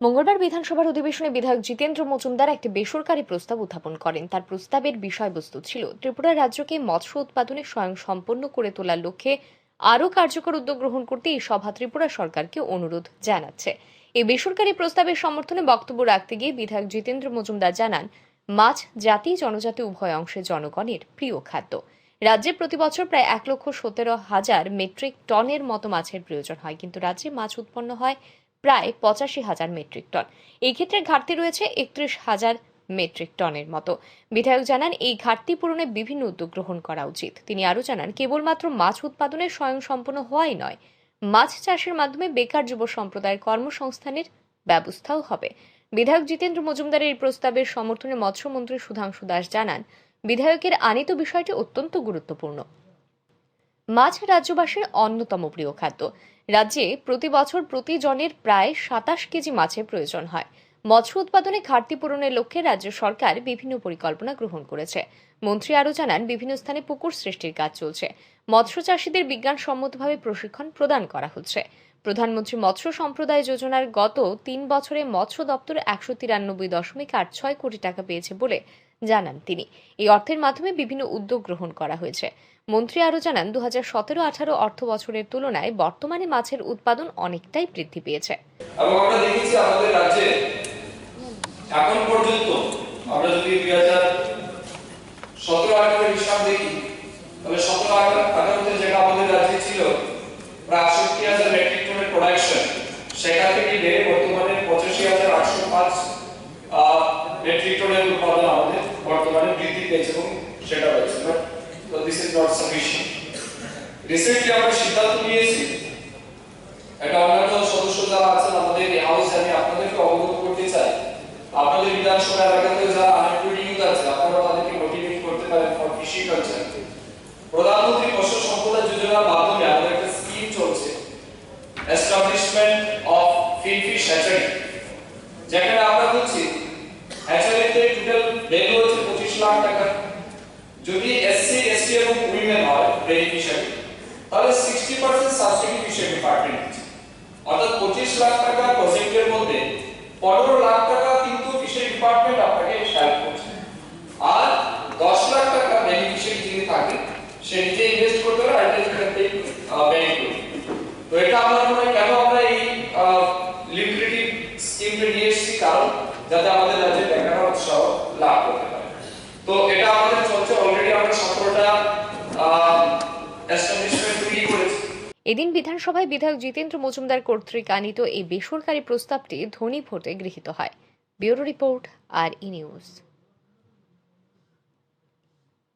মঙ্গলবার বিধানসভার অধিবেশনে বিধায়ক জিতেন্দ্র মজুমদার একটি বেসরকারি প্রস্তাব উত্থাপন করেন। তার প্রস্তাবের বিষয়বস্তু ছিল, ত্রিপুরা রাজ্যকে মৎস্য উৎপাদনে স্বয়ং সম্পন্ন করে তোলার লক্ষ্যে আরও কার্যকর উদ্যোগ গ্রহণ করতে এই সভা ত্রিপুরা সরকারকে অনুরোধ জানাচ্ছে। এই বেসরকারি প্রস্তাবের সমর্থনে বক্তব্য রাখতে গিয়ে বিধায়ক জিতেন্দ্র মজুমদার জানান, মাছ, জাতি, জনজাতি, উভয় অংশের জনগণের প্রিয় খাদ্য। রাজ্যে প্রতি বছর প্রায় এক লক্ষ সতেরো হাজার মেট্রিক টনের মতো মাছের প্রয়োজন হয়, কিন্তু রাজ্যে মাছ উৎপন্ন হয় প্রায় পঁচাশি হাজার মেট্রিক টন। এই ক্ষেত্রে ঘাটতি রয়েছে একত্রিশ হাজার মেট্রিক টনের মতো। বিধায়ক জানান, এই ঘাটতি পূরণে বিভিন্ন উদ্যোগ গ্রহণ করা উচিত। তিনি আরও জানান, কেবলমাত্র মাছ উৎপাদনে স্বয়ংসম্পন্ন হওয়াই নয়, মাছ চাষের মাধ্যমে বেকার যুব সম্প্রদায়ের কর্মসংস্থানের ব্যবস্থাও হবে। বিধায়ক জিতেন্দ্র মজুমদারের এই প্রস্তাবের সমর্থনে মৎস্যমন্ত্রী সুধাংশু দাস জানান, বিধায়কের আনিত বিষয়টি অত্যন্ত গুরুত্বপূর্ণ। মাছ রাজ্যবাসীর অন্যতম প্রিয় খাদ্য। রাজ্যে প্রতি বছর প্রতিজনের প্রায় সাতাশ কেজি মাছের প্রয়োজন হয়। মৎস্য উৎপাদনে ঘাটতি পূরণের লক্ষ্যে রাজ্য সরকার বিভিন্ন পরিকল্পনা গ্রহণ করেছে। মন্ত্রী আরও জানান, বিভিন্ন স্থানে পুকুর সৃষ্টির কাজ চলছে। মৎস্য চাষীদের বিজ্ঞানসম্মতভাবে প্রশিক্ষণ প্রদান করা হচ্ছে। প্রধানমন্ত্রী মৎস্য সম্প্রদায় যোজনার গত তিন বছরে মৎস্য দপ্তর একশো তিরানব্বই দশমিক আট ছয় কোটি টাকা পেয়েছে বলে জানান তিনি। এই অর্থের মাধ্যমে বিভিন্ন উদ্যোগ গ্রহণ করা হয়েছে। মন্ত্রী আরও জানান দু হাজার সতেরো আঠারো অর্থ বছরের তুলনায় বর্তমানে মাছের উৎপাদন অনেকটাই বৃদ্ধি পেয়েছে। আমরা দেখেছি আমাদের রাজ্যে এখন পর্যন্ত আমরা যদি দুই হাজার সতেরো আঠারো হিসাব দেখি তাহলে সতেরো আঠারোতে যেটা আমাদের রাজ্যে ছিল প্রায় আটষট্টি হাজার মেট্রিক টনের সেখান থেকে বেড়ে বর্তমানে পঁচাশি হাজার আটশো পাঁচ মেট্রিক টনের উৎপাদন আমাদের বর্তমানে বৃদ্ধি পেয়েছে এবং সেটা হয়েছে। তো this is not sufficient recently আমরা সিদ্ধান্ত নিয়েছি, একটা অন্যান্য সদস্য যারা আছেন আমাদের এই হাউসে আমি আপনাদেরকে অবগত করতে চাই। আপনাদের বিধানসভা এলাকাতে যারা আনএমপ্লয়েড ইউথ আছে আপনারা তাদেরকে মোটিভেট করতে পারেন ফর কৃষি কালচার প্রধানমন্ত্রী মৎস্য সম্পদা যোজনার মাধ্যমে আমাদের একটা স্কিম চলছে establishment of fin fish hatchery যেখানে আমরা বলছি হ্যাচারিতে টোটাল ভ্যালু হচ্ছে পঁচিশ লাখ টাকা। যদি এসসি এসটি এবং উইমেন হয় বেনিফিশিয়ারি তাহলে sixty percent subsidy fishery department অর্থাৎ পঁচিশ লাখ টাকা প্রজেক্টের মধ্যে, পনেরো লাখ টাকা কিন্তু ফিশারি ডিপার্টমেন্ট আপনাকে হেল্প করছে। আর দশ লাখ টাকা বেনিফিশিয়ারি যিনি থাকেন, সে নিজে ইনভেস্ট করতে পারে, আর বেনিফিট তো এটা আমার মনে কেন আমরা এই লিকুইডিটি স্কিমটা নিয়ে এসেছি? কারণ যাতে আমাদের রাজ্যে বেকার উৎসাহ লাভ করতে পারে। তো এটা আমাদের চলছে। অলরেডি আমরা সতেরোটা এস্টাবলিশমেন্ট তৈরি করেছি। এদিন বিধানসভায় বিধায়ক জিতেন্দ্র মজুমদার কর্তৃক আনিত এই বেসরকারি প্রস্তাবটি ধ্বনি ভোটে গৃহীত হয়। Bureau report, R E news.